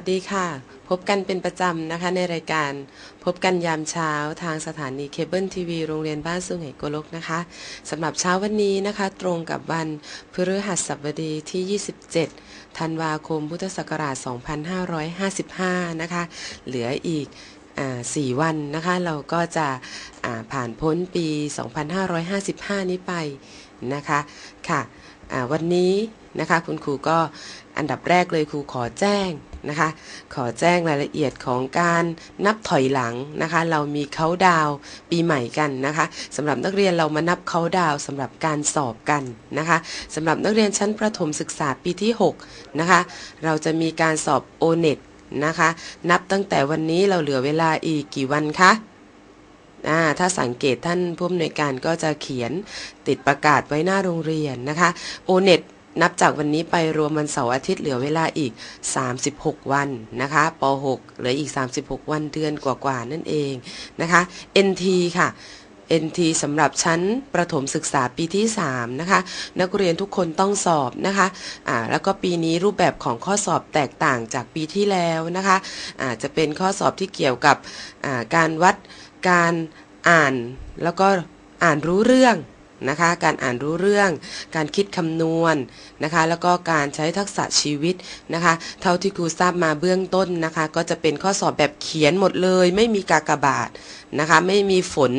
สวัสดีค่ะ พบกันเป็นประจำนะคะในรายการ พบกันยามเช้าทางสถานีเคเบิลทีวีโรงเรียนบ้านสุงไหงโกลกนะคะสำหรับเช้าวันนี้นะคะ ตรงกับวันพฤหัสบดีที่ 27 ธันวาคมพุทธศักราช 2555 นะคะ เหลืออีกสี่วันนะคะเราก็จะผ่านพ้นปี 2555 นี้ไปนะคะค่ะ วันนี้นะคะ คุณครูก็อันดับแรกเลยครูขอแจ้งนะคะ ขอแจ้งรายละเอียดของการนับถอยหลังนะคะ เรามีเขาดาวปีใหม่กันนะคะสำหรับนักเรียนเรามานับเขาดาวสำหรับการสอบกันนะคะสำหรับนักเรียนชั้นประถมศึกษาปีที่6นะคะ เราจะมีการสอบ o n e t นะคะ นับตั้งแต่วันนี้เราเหลือเวลาอีกกี่วันคะ ถ้าสังเกตท่านผู้อำนวยการก็จะเขียนติดประกาศไว้หน้าโรงเรียนนะคะ o n e t นับจากวันนี้ไปรวมวันเสาร์อาทิตย์เหลือเวลาอีก 36 วันนะคะป .6 เหลืออีก 36 วันเดือนกว่าๆนั่นเองนะคะ NT ค่ะ NT สำหรับชั้นประถมศึกษาปีที่ 3 นะคะ นักเรียนทุกคนต้องสอบนะคะอ่าแล้วก็ปีนี้รูปแบบของข้อสอบแตกต่างจากปีที่แล้วนะคะอ่าจะเป็นข้อสอบที่เกี่ยวกับอ่าการวัด การอ่านแล้วก็อ่านรู้เรื่องนะคะ การอ่านรู้เรื่อง การคิดคำนวณนะคะ แล้วก็การใช้ทักษะชีวิตนะคะ เท่าที่ครูทราบมาเบื้องต้นนะคะ ก็จะเป็นข้อสอบแบบเขียนหมดเลย ไม่มีกากบาท นะคะ ไม่มีฝน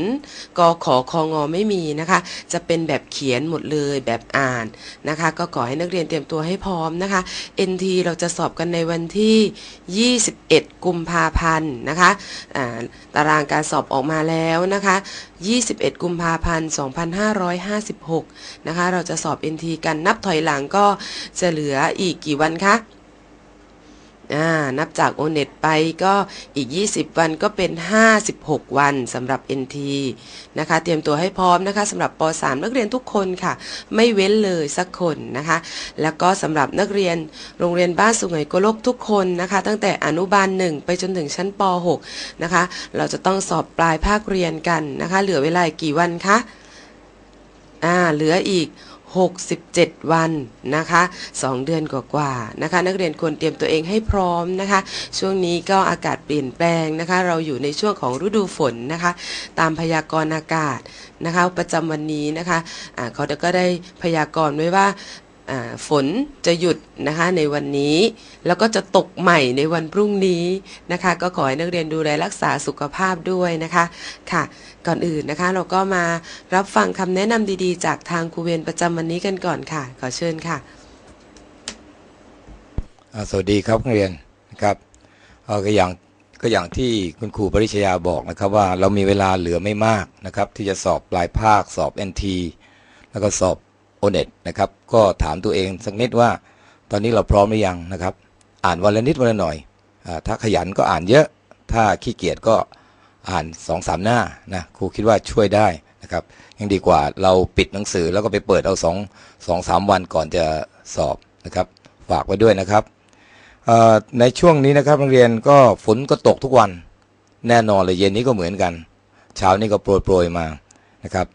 กอขอคองอไม่มีนะคะ จะเป็นแบบเขียนหมดเลยแบบอ่านนะคะ ก็ขอให้นักเรียนเตรียมตัวให้พร้อมนะคะ NT เราจะสอบกันในวันที่ 21 กุมภาพันธ์นะคะตารางการสอบออกมาแล้วนะคะ 21 กุมภาพันธ์ 2556 นะคะ เราจะสอบ NT กันนับถอยหลังก็จะเหลืออีกกี่วันคะ อ่านับจากโอเน็ตไปก็อีก 20 วันก็เป็น 56 วันสำหรับ NT นะคะ เตรียมตัวให้พร้อมนะคะสำหรับป .3 นักเรียนทุกคนค่ะ ไม่เว้นเลยสักคนนะคะ แล้วก็สำหรับนักเรียนโรงเรียนบ้านสุไหงโกลกทุกคนนะคะ ตั้งแต่อนุบาล 1 ไปจนถึงชั้นป .6 นะคะ เราจะต้องสอบปลายภาคเรียนกันนะคะ เหลือเวลากี่วันคะอ่าเหลืออีก 67 วันนะคะ2เดือนกว่าๆนะคะ นักเรียนควรเตรียมตัวเองให้พร้อมนะคะ ช่วงนี้ก็อากาศเปลี่ยนแปลงนะคะ เราอยู่ในช่วงของฤดูฝนนะคะ ตามพยากรณ์อากาศนะคะ ประจำวันนี้นะคะอ่าเขาก็ได้พยากรณ์ไว้ว่า ฝนจะหยุดนะคะในวันนี้ แล้วก็จะตกใหม่ในวันพรุ่งนี้นะคะ ก็ขอให้นักเรียนดูแลรักษาสุขภาพด้วยนะคะค่ะ ก่อนอื่นนะคะ เราก็มารับฟังคำแนะนำดีๆ จากทางครูเวรประจำวันนี้กันก่อนค่ะ ขอเชิญค่ะสวัสดีครับนักเรียนนะครับเอ่อก็อย่างก็อย่างที่คุณครูปริชยาบอกนะครับว่าเรามีเวลาเหลือไม่มากนะครับ ที่จะสอบปลายภาคสอบ NT แล้วก็สอบ o n e t นะครับ ก็ถามตัวเองสักนิดว่า ตอนนี้เราพร้อมหรือยังนะครับ อ่านวันละนิดวันละหน่อยอถ้าขยันก็อ่านเยอะ ถ้าขี้เกียจก็อ่านสองสามหน้านะครูคิดว่าช่วยได้นะครับยังดีกว่าเราปิดหนังสือแล้วก็ไปเปิดเอาสองสองสามวันก่อนจะสอบนะครับ ฝากไว้ด้วยนะครับในช่วงนี้นะครับนักเรียนก็ฝนก็ตกทุกวันแน่นอนเลยเย็นนี้ก็เหมือนกัน เช้านี้ก็โปรยโปรยๆมานะครับ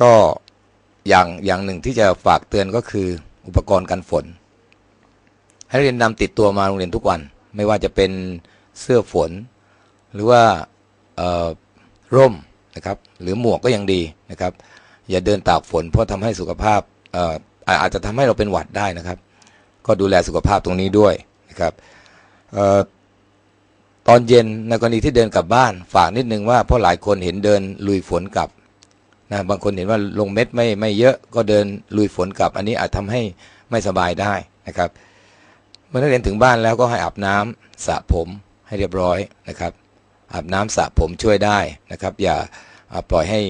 ก็ อย่างอย่างหนึ่งที่จะฝากเตือนก็คืออุปกรณ์กันฝน ให้เรียนนำติดตัวมาโรงเรียนทุกวัน ไม่ว่าจะเป็นเสื้อฝน หรือว่าร่มนะครับหรือหมวกก็ยังดีนะครับ อย่าเดินตากฝน เพราะทำให้สุขภาพอออาจจะทำให้เราเป็นหวัดได้นะครับ ก็ดูแลสุขภาพตรงนี้ด้วยนะครับออตอนเย็นในกรณีที่เดินกลับบ้านฝากนิดนึงว่าเพราะหลายคนเห็นเดินลุยฝนกลับ นะบางคนเห็นว่าลงเม็ดไม่ไม่เยอะก็เดินลุยฝนกลับ อันนี้อาจทำให้ไม่สบายได้นะครับ เมื่อนักเรียนถึงบ้านแล้วก็ให้อาบน้ำสระผมให้เรียบร้อยนะครับ อาบน้ำสระผมช่วยได้นะครับ อย่าปล่อยให้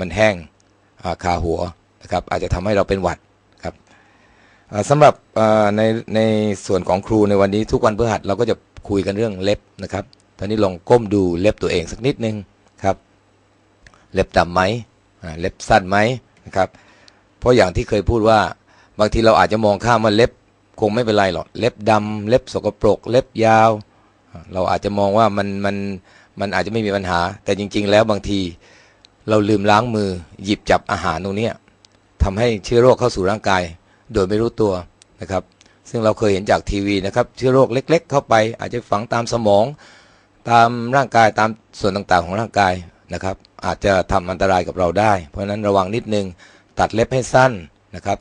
มันแห้งาคาหัวนะครับอาจจะทำให้เราเป็นหวัดครับอ่าสำหรับในในส่วนของครูในวันนี้ทุกวันพฤหัสเราก็จะคุยกันเรื่องเล็บนะครับ ตอนนี้ลองก้มดูเล็บตัวเองสักนิดนึงครับ เล็บดำไหม เล็บสั้นไหมนะครับ เพราะอย่างที่เคยพูดว่าบางทีเราอาจจะมองข้ามว่าเล็บคงไม่เป็นไรหรอกเล็บดำเล็บสกปรก เล็บยาว เราอาจจะมองว่ามันมันมันอาจจะไม่มีปัญหา แต่จริง ๆ แล้วบางทีเราลืมล้างมือหยิบจับอาหารตรงนี้ยทำให้เชื้อโรคเข้าสู่ร่างกาย โดยไม่รู้ตัวนะครับ ซึ่งเราเคยเห็นจากทีวีนะครับ เชื้อโรคเล็ก ๆ เข้าไป อาจจะฝังตามสมอง ตามร่างกายตามส่วนต่างๆของร่างกาย นะครับ อาจจะทำอันตรายกับเราได้ เพราะฉะนั้นระวังนิดนึงตัดเล็บให้สั้นนะครับ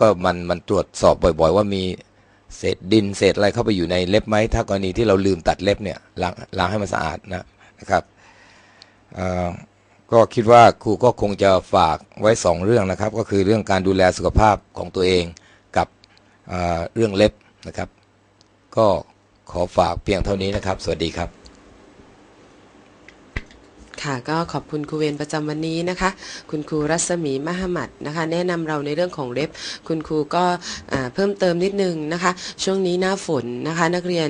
ก็มันมันตรวจสอบบ่อย ๆ ว่ามีเศษดินเศษอะไรเข้าไปอยู่ในเล็บไหมถ้ากรณีที่เราลืมตัดเล็บเนี่ยล้างล้างให้มันสะอาดนะนะครับก็คิดว่าครูก็คงจะฝากไว้สองเรื่องนะครับ ก็คือเรื่องการดูแลสุขภาพของตัวเองกับเเรื่องเล็บนะครับ ก็ขอฝากเพียงเท่านี้นะครับ สวัสดีครับ ค่ะ ก็ขอบคุณครูเวรประจำวันนี้นะคะ คุณครูรัศมีมหมัดนะคะ แนะนำเราในเรื่องของเล็บ คุณครูก็เพิ่มเติมนิดนึงนะคะ ช่วงนี้หน้าฝนนะคะ นักเรียน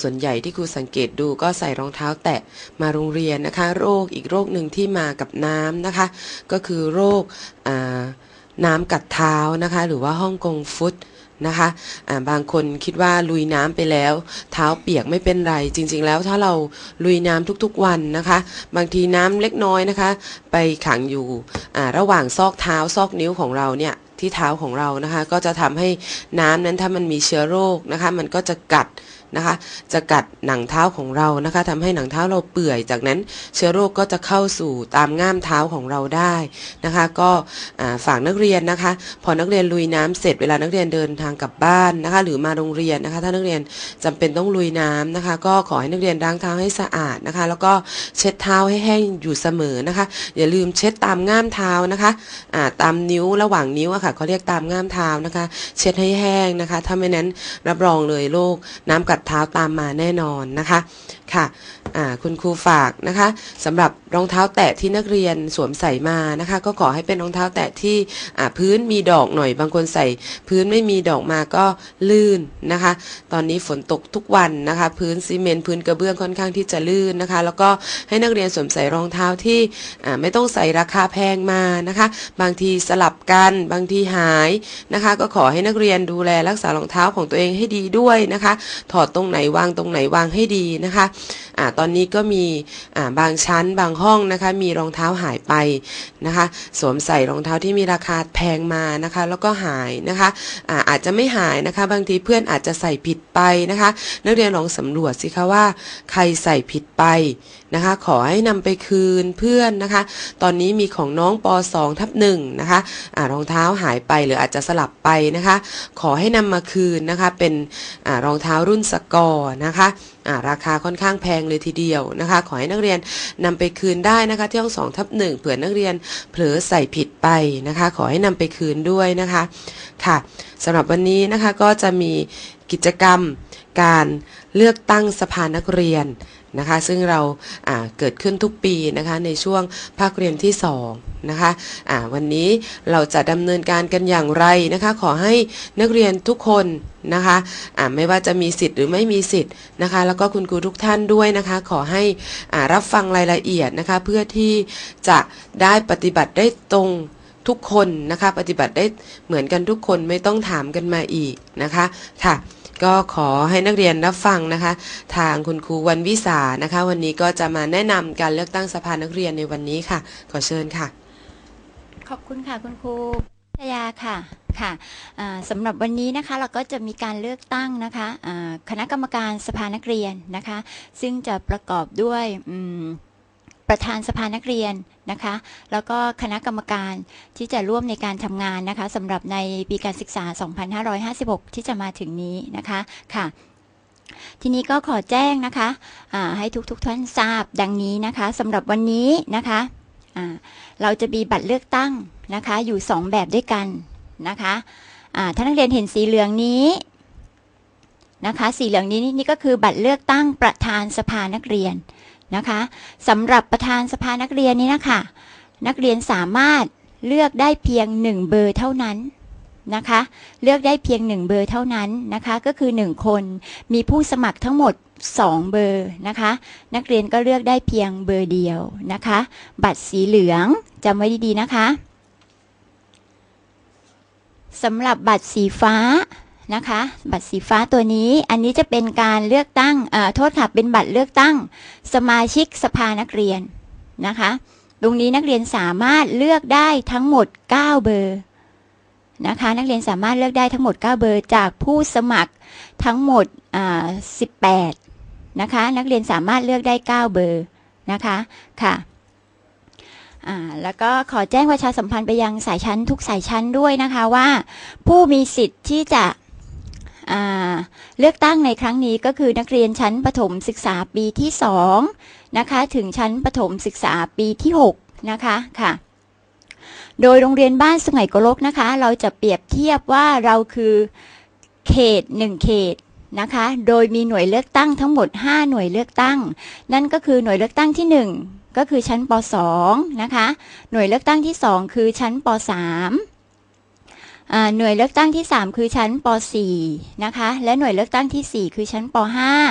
ส่วนใหญ่ที่ครูสังเกตดูก็ใส่รองเท้าแตะมาโรงเรียนนะคะ โรคอีกโรคหนึ่งที่มากับน้ำนะคะ ก็คือโรคน้ำกัดเท้านะคะ หรือว่าฮ่องกงฟุต นะคะะบางคนคิดว่าลุยน้ำไปแล้ว เท้าเปียกไม่เป็นไร จริง ๆ แล้วถ้าเราลุยน้ำทุกๆวันนะคะ บางทีน้ำเล็กน้อยนะคะ ไปขังอยู่ระหว่างซอกเท้าซอกนิ้วของเราเนี่ยที่เท้าของเรานะคะ ก็จะทำให้น้ำนั้นถ้ามันมีเชื้อโรคนะคะ มันก็จะกัด นะคะ จะกัดหนังเท้าของเรานะคะทำให้หนังเท้าเราเปื่อย จากนั้นเชื้อโรคก็จะเข้าสู่ตามง่ามเท้าของเราได้นะคะ ก็ฝากนักเรียนนะคะ พอนักเรียนลุยน้ำเสร็จเวลานักเรียนเดินทางกลับบ้านนะคะ หรือมาโรงเรียนนะคะ ถ้านักเรียนจำเป็นต้องลุยน้ำนะคะ ก็ขอให้นักเรียนล้างเท้าให้สะอาดนะคะ แล้วก็เช็ดเท้าให้แห้งอยู่เสมอนะคะ อย่าลืมเช็ดตามง่ามเท้านะคะาตามนิ้วระหว่างนิ้วอะค่ะเขาเรียกตามง่ามเท้านะคะ เช็ดให้แห้งนะคะ ถ้าไม่นั้นรับรองเลยโรคน้ำกัดเท้าตามมาแน่นอนนะคะค่ะคุณครูฝากนะคะสำหรับรองเท้าแตะที่นักเรียนสวมใส่มานะคะ ก็ขอให้เป็นรองเท้าแตะที่พื้นมีดอกหน่อยบางคนใส่ พื้นไม่มีดอกมาก็ลื่นนะคะ ตอนนี้ฝนตกทุกวันนะคะ พื้นซีเมนต์พื้นกระเบื้องค่อนข้างที่จะลื่นนะคะ แล้วก็ให้นักเรียนสวมใส่รองเท้าที่ไม่ต้องใส่ราคาแพงมานะคะ บางทีสลับกันบางทีหายนะคะ ก็ขอให้นักเรียนดูแลรักษารองเท้าของตัวเองให้ดีด้วยนะคะ ถอดตรงไหนวางตรงไหนวางให้ดีนะคะอ่าตอนนี้ก็มีอ่าบางชั้นบางห้องนะคะมีรองเท้าหายไปนะคะ สวมใส่รองเท้าที่มีราคาแพงมานะคะ แล้วก็หายนะคะอ่าอาจจะไม่หายนะคะ บางทีเพื่อนอาจจะใส่ผิดไปนะคะ นักเรียนลองสำรวจสิคะว่า ใครใส่ผิดไปนะคะ ขอให้นำไปคืนเพื่อนนะคะ ตอนนี้มีของน้องป .2 ทับหนึ่งนะคะอารองเท้าหายไปหรืออาจจะสลับไปนะคะ ขอให้นำมาคืนนะคะ เป็นอรองเท้ารุ่นสกอร์นะคะ ราคาค่อนข้างแพงเลยทีเดียวนะคะ ขอให้นักเรียนนำไปคืนได้นะคะ ที่ห้องสองทับหนึ่งเผื่อนักเรียนเผลอใส่ผิดไปนะคะ ขอให้นำไปคืนด้วยนะคะค่ะสำหรับวันนี้นะคะก็จะมีกิจกรรมการเลือกตั้งสภานักเรียน นะคะ ซึ่งเราเกิดขึ้นทุกปีนะคะในช่วงภาคเรียนที่สองนะคะอ่าวันนี้เราจะดำเนินการกันอย่างไรนะคะ ขอให้นักเรียนทุกคนนะคะอ่าไม่ว่าจะมีสิทธิ์หรือไม่มีสิทธิ์นะคะ แล้วก็คุณครูทุกท่านด้วยนะคะ ขอให้อ่ารับฟังรายละเอียดนะคะ เพื่อที่จะได้ปฏิบัติได้ตรง ทุกคนนะคะ ปฏิบัติได้เหมือนกันทุกคนไม่ต้องถามกันมาอีกนะคะค่ะก็ขอให้นักเรียนรับฟังนะคะ ทางคุณครูวันวิสานะคะ วันนี้ก็จะมาแนะนำการเลือกตั้งสภานักเรียนในวันนี้ค่ะ ขอเชิญค่ะ ขอบคุณค่ะคุณครูพยาค่ะค่ะสำหรับวันนี้นะคะเราก็จะมีการเลือกตั้งนะคะคณะกรรมการสภานักเรียนนะคะ ซึ่งจะประกอบด้วยอืม ประธานสภานักเรียนนะคะ แล้วก็คณะกรรมการที่จะร่วมในการทำงานนะคะสำหรับในปีการศึกษา 2556 ที่จะมาถึงนี้นะคะค่ะทีนี้ก็ขอแจ้งนะคะให้ทุกๆท่านทราบดังนี้นะคะสำหรับวันนี้นะคะเราจะมีบัตรเลือกตั้งนะคะอยู่ 2 แบบด้วยกันนะคะอ่าถ้านักเรียนเห็นสีเหลืองนี้นะคะสีเหลืองนี้นี่ก็คือบัตรเลือกตั้งประธานสภานักเรียน นะคะสำหรับประธานสภานักเรียนนี้นะคะนักเรียนสามารถเลือกได้เพียง 1 เบอร์เท่านั้นนะคะ เลือกได้เพียง 1 เบอร์เท่านั้นนะคะ ก็คือ 1 คนมีผู้สมัครทั้งหมด 2 เบอร์นะคะ นักเรียนก็เลือกได้เพียงเบอร์เดียวนะคะ บัตรสีเหลืองจำไว้ดีๆนะคะสำหรับบัตรสีฟ้า นะคะ บัตรสีฟ้าตัวนี้อันนี้จะเป็นการเลือกตั้งโทษค่ะเป็นบัตรเลือกตั้ง สมาชิกสภานักเรียนนะคะตรงนี้นักเรียนสามารถเลือกได้ทั้งหมด 9 เบอร์นะคะนักเรียนสามารถเลือกได้ทั้งหมด 9 เบอร์จากผู้สมัครทั้งหมด 18 นะคะนักเรียนสามารถเลือกได้ 9 เบอร์นะคะค่ะแล้วก็ขอแจ้งประชาสัมพันธ์ไปยังสายชั้นทุกสายชั้นด้วยนะคะว่า ผู้มีสิทธิ์ที่จะ เลือกตั้งในครั้งนี้ก็คือนักเรียนชั้นประถมศึกษาปีที่2นะคะถึงชั้นประถมศึกษาปีที่ 6 นะคะค่ะ โดยโรงเรียนบ้านสุไหงโกลกนะคะ เราจะเปรียบเทียบว่าเราคือเขตหนึ่งเขตนะคะ โดยมีหน่วยเลือกตั้งทั้งหมด 5 หน่วยเลือกตั้ง นั่นก็คือหน่วยเลือกตั้งที่ 1 ก็คือชั้นป .2 นะคะ หน่วยเลือกตั้งที่ 2 คือชั้นป .3 หน่วยเลือกตั้งที่ 3 คือชั้นป .4 นะคะ และหน่วยเลือกตั้งทีสี่ 4 คือชั้นป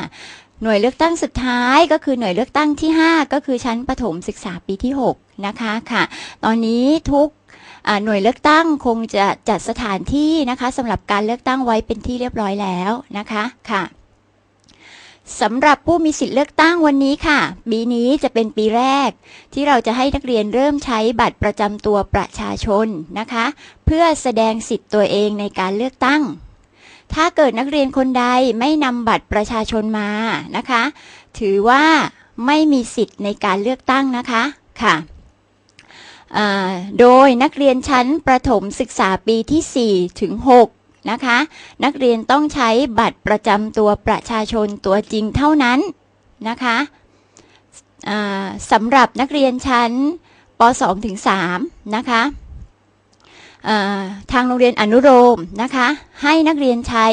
.5 หน่วยเลือกตั้งสุดท้ายก็คือหน่วยเลือกตั้งที่ 5 ก็คือชั้นประถมศึกษาปีที่ 6 นะคะค่ะ ตอนนี้ทุกหน่วยเลือกตั้งคงจะจัดสถานที่นะคะสำหรับการเลือกตั้งไว้เป็นที่เรียบร้อยแล้วนะคะค่ะ สำหรับผู้มีสิทธิ์เลือกตั้งวันนี้ค่ะ ปีนี้จะเป็นปีแรก ที่เราจะให้นักเรียนเริ่มใช้บัตรประจำตัวประชาชนนะคะ เพื่อแสดงสิทธิ์ตัวเองในการเลือกตั้ง ถ้าเกิดนักเรียนคนใดไม่นำบัตรประชาชนมานะคะ ถือว่าไม่มีสิทธิ์ในการเลือกตั้งนะคะค่ะโดยนักเรียนชั้นประถมศึกษาปีที่ 4 ถึง 6 นะคะ นักเรียนต้องใช้บัตรประจำตัวประชาชนตัวจริงเท่านั้นนะคะสำหรับนักเรียนชั้นป .2 ถึง3นะคะทางโรงเรียนอนุโลมนะคะ ให้นักเรียนใช้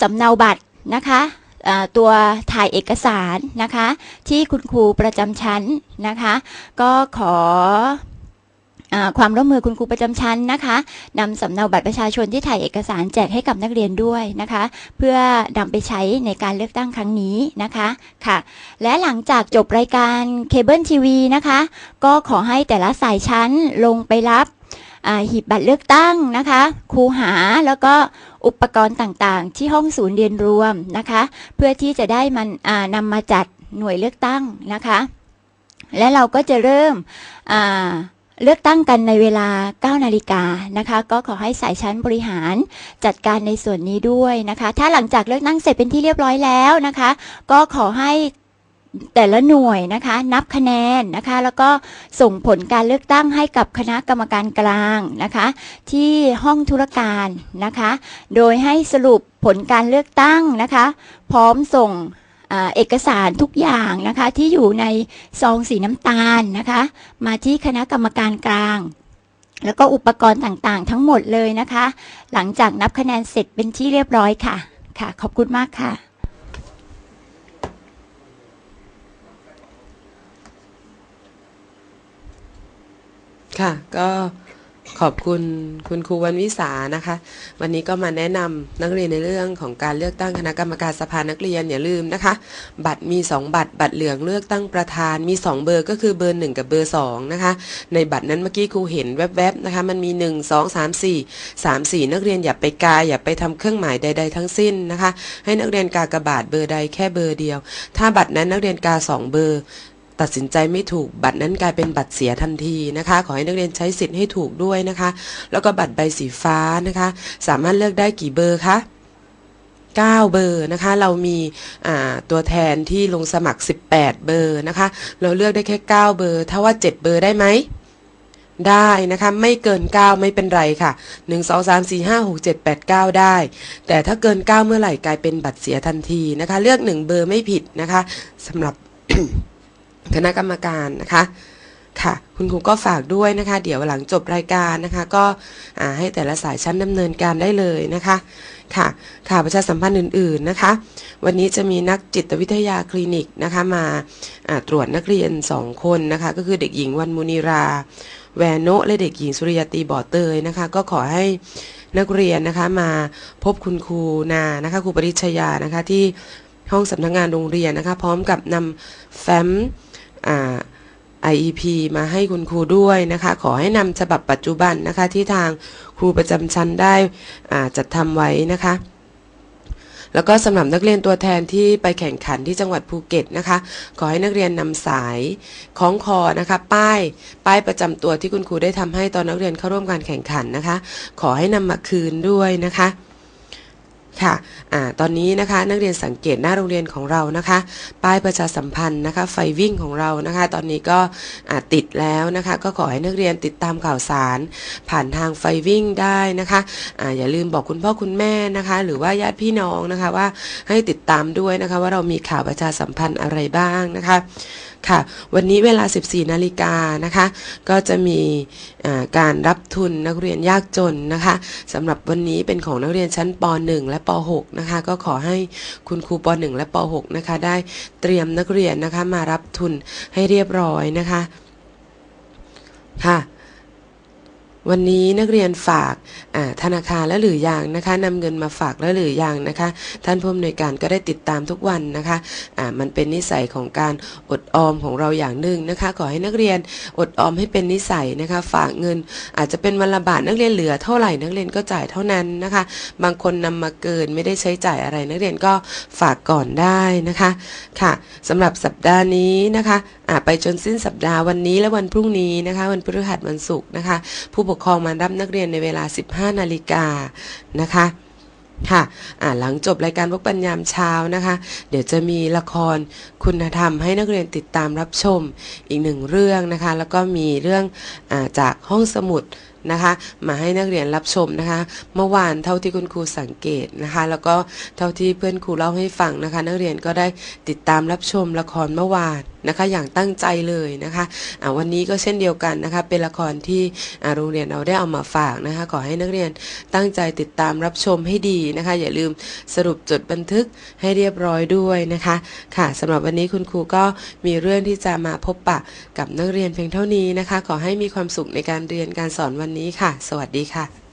สำเนาบัตรนะคะตัวถ่ายเอกสารนะคะ ที่คุณครูประจำชั้นนะคะ ก็ขอ ความร่วมมือคุณครูประจำชั้นนะคะนำสำเนาบัตรประชาชนที่ถ่ายเอกสารแจกให้กับนักเรียนด้วยนะคะ เพื่อนำไปใช้ในการเลือกตั้งครั้งนี้นะคะค่ะ และหลังจากจบรายการเคเบิลทีวีนะคะ ก็ขอให้แต่ละสายชั้นลงไปรับหีบบัตรเลือกตั้งนะคะคูหาแล้วก็อุปกรณ์ต่างๆ ที่ห้องศูนย์เรียนรวมนะคะ เพื่อที่จะได้มันนำมาจัดหน่วยเลือกตั้งนะคะ และเราก็จะเริ่มอ่า เลือกตั้งกันในเวลา 9 นาฬิกานะคะ ก็ขอให้สายชั้นบริหารจัดการในส่วนนี้ด้วยนะคะ ถ้าหลังจากเลือกตั้งเสร็จเป็นที่เรียบร้อยแล้วนะคะ ก็ขอให้แต่ละหน่วยนะคะ นับคะแนนนะคะ แล้วก็ส่งผลการเลือกตั้งให้กับคณะกรรมการกลางนะคะ ที่ห้องธุรการนะคะ โดยให้สรุปผลการเลือกตั้งนะคะ พร้อมส่ง เอกสารทุกอย่างนะคะที่อยู่ในซองสีน้ำตาลนะคะ มาที่คณะกรรมการกลาง แล้วก็อุปกรณ์ต่างๆ ทั้งหมดเลยนะคะ หลังจากนับคะแนนเสร็จเป็นที่เรียบร้อยค่ะค่ะ ขอบคุณมากค่ะค่ะก็ ขอบคุณคุณครูวันวิสานะคะ วันนี้ก็มาแนะนำนักเรียนในเรื่องของการเลือกตั้งคณะกรรมการสภานักเรียนอย่าลืมนะคะ บัตรมี 2 บัตร บัตรเหลืองเลือกตั้งประธานมี 2 เบอร์ก็คือเบอร์ 1 กับเบอร์ 2 นะคะ ในบัตรนั้นเมื่อกี้ครูเห็นแวบๆนะคะ มันมี 1 2 3 4 3 4 นักเรียนอย่าไปกาอย่าไปทำเครื่องหมายใด ๆ ทั้งสิ้นนะคะ ให้นักเรียนกากระบาดเบอร์ใดแค่เบอร์เดียว ถ้าบัตรนั้นนักเรียนกาสองเบอร์ ตัดสินใจไม่ถูกบัตรนั้นกลายเป็นบัตรเสียทันทีนะคะ ขอให้นักเรียนใช้สิทธิ์ให้ถูกด้วยนะคะ แล้วก็บัตรใบสีฟ้านะคะ สามารถเลือกได้กี่เบอร์คะ9 เบอร์นะคะ เรามีตัวแทนที่ลงสมัคร 18 เบอร์นะคะ เราเลือกได้แค่ 9 เบอร์ ถ้าว่า 7 เบอร์ได้ไหม ได้นะคะ ไม่เกิน 9 ไม่เป็นไรค่ะ 1 2 3 4 5 6 7 8 9 ได้ แต่ถ้าเกิน 9 เมื่อไหร่กลายเป็นบัตรเสียทันทีนะคะ เลือก 1 เบอร์ไม่ผิดนะคะสำหรับ คณะกรรมการนะคะค่ะคุณครูก็ฝากด้วยนะคะ เดี๋ยวหลังจบรายการนะคะ ก็ให้แต่ละสายชั้นดำเนินการได้เลยนะคะ ค่ะข่าวประชาสัมพันธ์อื่นๆนะคะ วันนี้จะมีนักจิตวิทยาคลินิกนะคะมาตรวจนักเรียน 2 คนนะคะ ก็คือเด็กหญิงวันมุนีรา แวโนและเด็กหญิงสุริยตีบ่อเตยนะคะ ก็ขอให้นักเรียนนะคะมาพบคุณครูนานะคะครูปริชยานะคะที่ห้องสำนักงานโรงเรียนนะคะ พร้อมกับนำแฟ้ม IEP มาให้คุณครูด้วยนะคะ ขอให้นำฉบับปัจจุบันนะคะ ที่ทางครูประจำชั้นได้อ่าจัดทำไว้นะคะ แล้วก็สำหรับนักเรียนตัวแทนที่ไปแข่งขันที่จังหวัดภูเก็ตนะคะ ขอให้นักเรียนนำสายคล้องคอนะคะ ป้ายป้ายประจำตัวที่คุณครูได้ทำให้ตอนนักเรียนเข้าร่วมการแข่งขันนะคะ ขอให้นำมาคืนด้วยนะคะ ค่ะอ่าตอนนี้นะคะนักเรียนสังเกตหน้าโรงเรียนของเรานะคะ ป้ายประชาสัมพันธ์นะคะ ไฟวิ่งของเรานะคะ ตอนนี้ก็ติดแล้วนะคะ ก็ขอให้นักเรียนติดตามข่าวสาร ผ่านทางไฟวิ่งได้นะคะอ่าอย่าลืมบอกคุณพ่อคุณแม่นะคะ หรือว่าญาติพี่น้องนะคะว่าให้ติดตามด้วยนะคะ ว่าเรามีข่าวประชาสัมพันธ์อะไรบ้างนะคะ ค่ะ วันนี้เวลา 14 นาฬิกานะคะ ก็จะมีการรับทุนนักเรียนยากจนนะคะสำหรับวันนี้เป็นของนักเรียนชั้นป .1 และป .6 นะคะ ก็ขอให้คุณครูป .1 และป .6 นะคะ ได้เตรียมนักเรียนนะคะมารับทุนให้เรียบร้อยนะคะ ค่ะ วันนี้นักเรียนฝากธนาคารและหรือยังนะคะนำเงินมาฝากและหรือยังนะคะ ท่านผู้อำนวยการก็ได้ติดตามทุกวันนะคะอ่ามันเป็นนิสัยของการอดออมของเราอย่างหนึ่งนะคะ ขอให้นักเรียนอดออมให้เป็นนิสัยนะคะ ฝากเงิน อาจจะเป็นวันละบาทนักเรียนเหลือเท่าไหร่นักเรียนก็จ่ายเท่านั้นนะคะ บางคนนำมาเกินไม่ได้ใช้จ่ายอะไร นักเรียนก็ฝากก่อนได้นะคะค่ะสำหรับสัปดาห์นี้นะคะไปจนสิ้นสัปดาห์วันนี้และวันพรุ่งนี้นะคะ วันพฤหัสวันศุกร์นะคะผู้ปกครองมารับนักเรียนในเวลา 15 นาฬิกานะคะค่ะหลังจบรายการพบปัญญามเช้านะคะ เดี๋ยวจะมีละครคุณธรรมให้นักเรียนติดตามรับชมอีกหนึ่งเรื่องนะคะ แล้วก็มีเรื่องอจากห้องสมุด นะคะ มาให้นักเรียนรับชมนะคะ เมื่อวานเท่าที่คุณครูสังเกตนะคะ แล้วก็เท่าที่เพื่อนครูเล่าให้ฟังนะคะ นักเรียนก็ได้ติดตามรับชมละครเมื่อวานนะคะ อย่างตั้งใจเลยนะคะอ่าวันนี้ก็เช่นเดียวกันนะคะ เป็นละครที่โรงเรียนเราได้เอามาฝากนะคะ ขอให้นักเรียนตั้งใจติดตามรับชมให้ดีนะคะ อย่าลืมสรุปจดบันทึกให้เรียบร้อยด้วยนะคะ ค่ะสำหรับวันนี้คุณครูก็มีเรื่องที่จะมาพบปะกับนักเรียนเพียงเท่านี้นะคะ ขอให้มีความสุขในการเรียนการสอนวันนี้ค่ะ สวัสดีค่ะอะ